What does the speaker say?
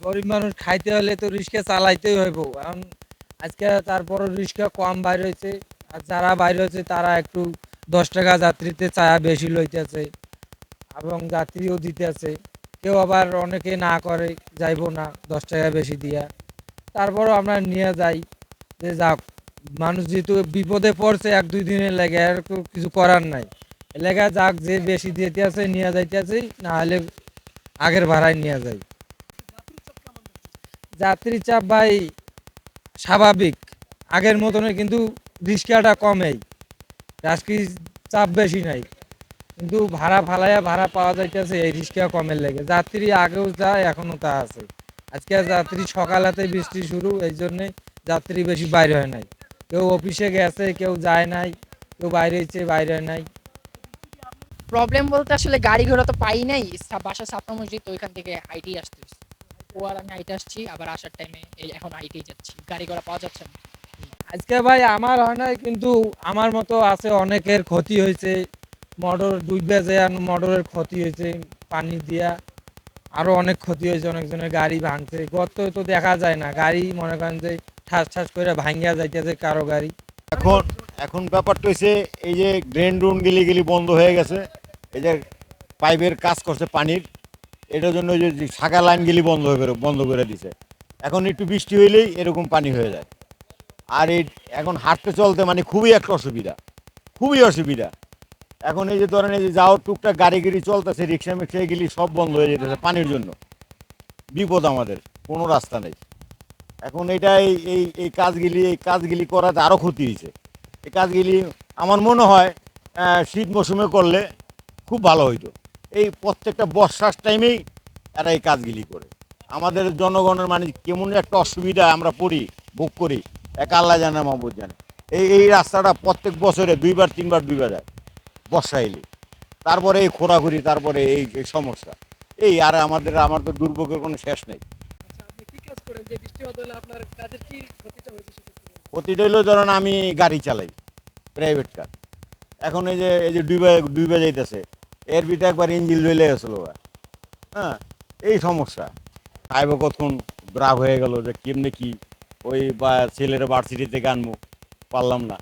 গরিব মানুষ খাইতে হলে তো রিক্সা চালাইতেই হইব কারণ আজকে তারপর রিক্সা কম বাইর হয়েছে আর যারা বাইর হয়েছে তারা একটু দশ টাকা যাত্রীতে চায়া বেশি লইতেছে এবং যাত্রীও দিতেছে। কেউ আবার অনেকে না করে, যাইবো না, দশ টাকা বেশি দিয়া। তারপরও আমরা নিয়ে যাই, যে যাক, মানুষ যেহেতু বিপদে পড়ছে, এক দুই দিনের লেগে আর কিছু করার নাই। লেগে যাক, যে বেশি দিতে আছে নিয়ে যাইতেছে, না হলে আগের ভাড়ায় নিয়ে যাই। যাত্রী চাপ ভাই স্বাভাবিক। আগের মতনে কিন্তু রিক্সাটা কমেই। আজকে চাপ বেশি নাই। কিন্তু ভাড়া ফালাইয়া ভাড়া পাওয়া যাইতেছে, এই রিক্সা কমের লেগে। যাত্রী আগেও যায় এখনও তা আছে। আজকে যাত্রী সকালাতে বৃষ্টি শুরু, এই জন্যে যাত্রী বেশি বাইরে হয় নাই। কেউ অফিসে গেছে, কেউ যায় নাই, কেউ বাইরে হচ্ছে বাইরে হয় নাই। প্রবলেম বলতে আসলে গাড়ি ঘোড়া তো পাই নাই, বাসা ছাপনা মসজিদ, তো ওইখান থেকে আইটি আসতে ও আর আমি আইটি আসছি আবার আসার টাইমে এই এখন আইটি যাচ্ছি। গাড়ি ঘোড়া পাওয়া যাচ্ছে না। আজকে ভাই আমার হয় নাই কিন্তু আমার মতো আছে অনেকের ক্ষতি হয়েছে। মোটর ডুবে যায় মোটরের ক্ষতি হয়েছে পানি দিয়া। আরও অনেক ক্ষতি হয়েছে অনেকজনের গাড়ি ভাঙছে। গত তো দেখা যায় না। গাড়ি মনে করেন যে ঠাস ঠাস করে ভাঙ্গিয়া যাইতেছে কারও গাড়ি। এখন এখন ব্যাপারটা হয়েছে এই যে ড্রেন রুন গেলি গেলি বন্ধ হয়ে গেছে। এই যে পাইপের কাজ করছে পানির। এটার জন্য যে শাখা লাইন গেলি বন্ধ হয়ে বন্ধ করে দিছে। এখন একটু বৃষ্টি হইলেই এরকম পানি হয়ে যায়। আর এই এখন হাঁটতে চলতে মানে খুবই একটা অসুবিধা। খুবই অসুবিধা। এখন এই যে ধরেন এই যে যাও টুকটাক গাড়ি গাড়ি চলতেছে, রিক্সা মিক্সা গেলি সব বন্ধ হয়ে যেতেছে পানির জন্য। বিপদ আমাদের, কোনো রাস্তা নেই। এখন এটা এই এই কাজগুলি এই কাজগুলি করাতে আরও ক্ষতি হয়েছে এই কাজগুলি আমার মনে হয় শীত মৌসুমে করলে খুব ভালো হইতো। এই প্রত্যেকটা বর্ষার টাইমেই এরা এই কাজগুলি করে। আমাদের জনগণের মানে কেমন একটা অসুবিধা আমরা পড়ি ভোগ করি। এক আল্লাহ জানে মাহবুদ জানে। এই এই রাস্তাটা প্রত্যেক বছরে দুইবার তিনবার দুইবার যায় বর্ষা এলে। তারপরে এই খোরাখুরি তারপরে এই সমস্যা। এই আর আমাদের আমার তো দুর্ভোগের কোনো শেষ নেই। আচ্ছা ক্ষতিটা হয়েছে সেক্ষেত্রে প্রতিটা হইল ধরেন আমি গাড়ি চালাই প্রাইভেট কার এখন এই যে এই যে ডুবে ডুবে যাইতেছে এর পিঠে একবার ইঞ্জিল লইলে গেছিল হ্যাঁ এই সমস্যা। সাহেব কতক্ষণ ব্রাভ হয়ে গেল যে কেমনে কি? ওই বা ছেলের ভার্সিটিতে আনব পারলাম না।